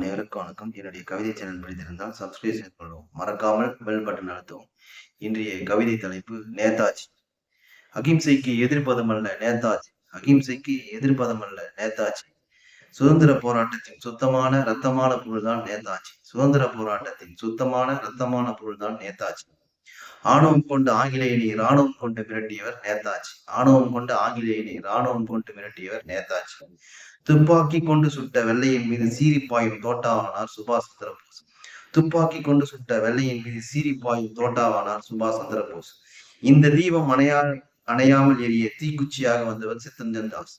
அனைவருக்கும் வணக்கம். என்னுடைய கவிதை சேனல் பிடித்திருந்தால் சப்ஸ்கிரைப் செய்து கொள்வோம் மறக்காமல் பெல் பட்டன் அழுத்தவும். இன்றைய கவிதை தலைப்பு நேதாஜி. அகிம்சைக்கு எதிர்ப்பதமல்ல அல்ல நேதாஜி. அகிம்சைக்கு எதிர்ப்பதமல்ல அல்ல நேதாஜி. சுதந்திர போராட்டத்தின் சுத்தமான ரத்தமான பொருள்தான் நேதாஜி. சுதந்திர போராட்டத்தின் சுத்தமான ரத்தமான பொருள்தான் நேதாஜி. ஆணவம் கொண்டு ஆங்கிலேயனை இராணுவம் கொண்டு மிரட்டியவர் நேதாஜி. ஆணவம் கொண்டு ஆங்கிலேயனை இராணுவம் கொண்டு மிரட்டியவர் நேதாஜி. துப்பாக்கி கொண்டு சுட்ட வெள்ளையின் மீது சீறி பாயும் தோட்டாவானார் சுபாஷ் சந்திரபோஸ். துப்பாக்கி கொண்டு சுட்ட வெள்ளையின் மீது சீறி பாயும் தோட்டாவானார் சுபாஷ் சந்திரபோஸ். இந்த தீபம் அணையா அணையாமல் எரிய தீக்குச்சியாக வந்தவர் சித்தஞ்சன் தாஸ்.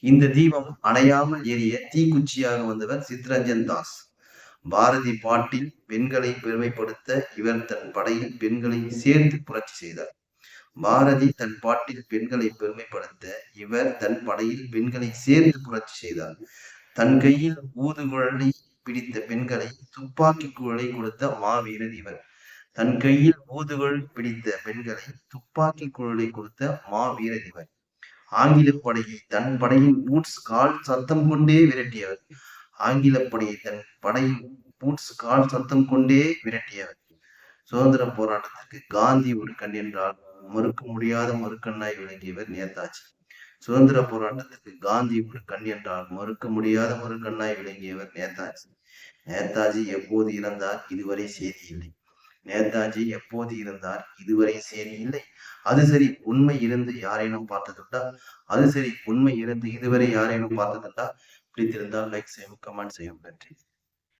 இந்த தீபம் அணையாமல் எரிய தீக்குச்சியாக வந்தவர் சித்ரஞ்சன் தாஸ். பாரதி பாட்டில் பெண்களை பெருமைப்படுத்த இவர் தன் படையில் பெண்களை சேர்த்து புரட்சி செய்தார். பாரதி தன் பாட்டில் பெண்களை பெருமைப்படுத்த இவர் தன் படையில் பெண்களை சேர்த்து புரட்சி செய்தார். தன் கையில் ஊதுகுழலை பிடித்த பெண்களை துப்பாக்கி குழலை கொடுத்த மாவீரர் இவர். தன் கையில் ஊதுகுழல் பிடித்த பெண்களை துப்பாக்கி குழலை கொடுத்த மாவீரர் இவர். ஆங்கில படையை தன் படையின் பூட்ஸ் கால் சத்தம் கொண்டே விரட்டியவர். ஆங்கில படையை தன் படையின் பூட்ஸ் கால் சத்தம் கொண்டே விரட்டியவர். சுதந்திர போராட்டத்திற்கு காந்தி ஒரு கண் என்றால் மறுக்க முடியாத மறுக்கண்ணாய் விளங்கியவர் நேதாஜி. சுதந்திர போராட்டத்துக்கு காந்தி ஒரு கண் என்றால் மறுக்க முடியாத மறுக்கண்ணாய் விளங்கியவர் நேதாஜி. நேதாஜி எப்போது இறந்தார்? இதுவரை செய்தி இல்லை நேதாஜி எப்போது இருந்தார் இதுவரை செய்தி இல்லை அது சரி உண்மை இருந்து யாரேனும் பார்த்ததுண்டா? அது சரி உண்மை இருந்து இதுவரை யாரேனும் பார்த்ததுண்டா? பிடித்திருந்தால் லைக் செய்யும் கமெண்ட் செய்யும் நன்றி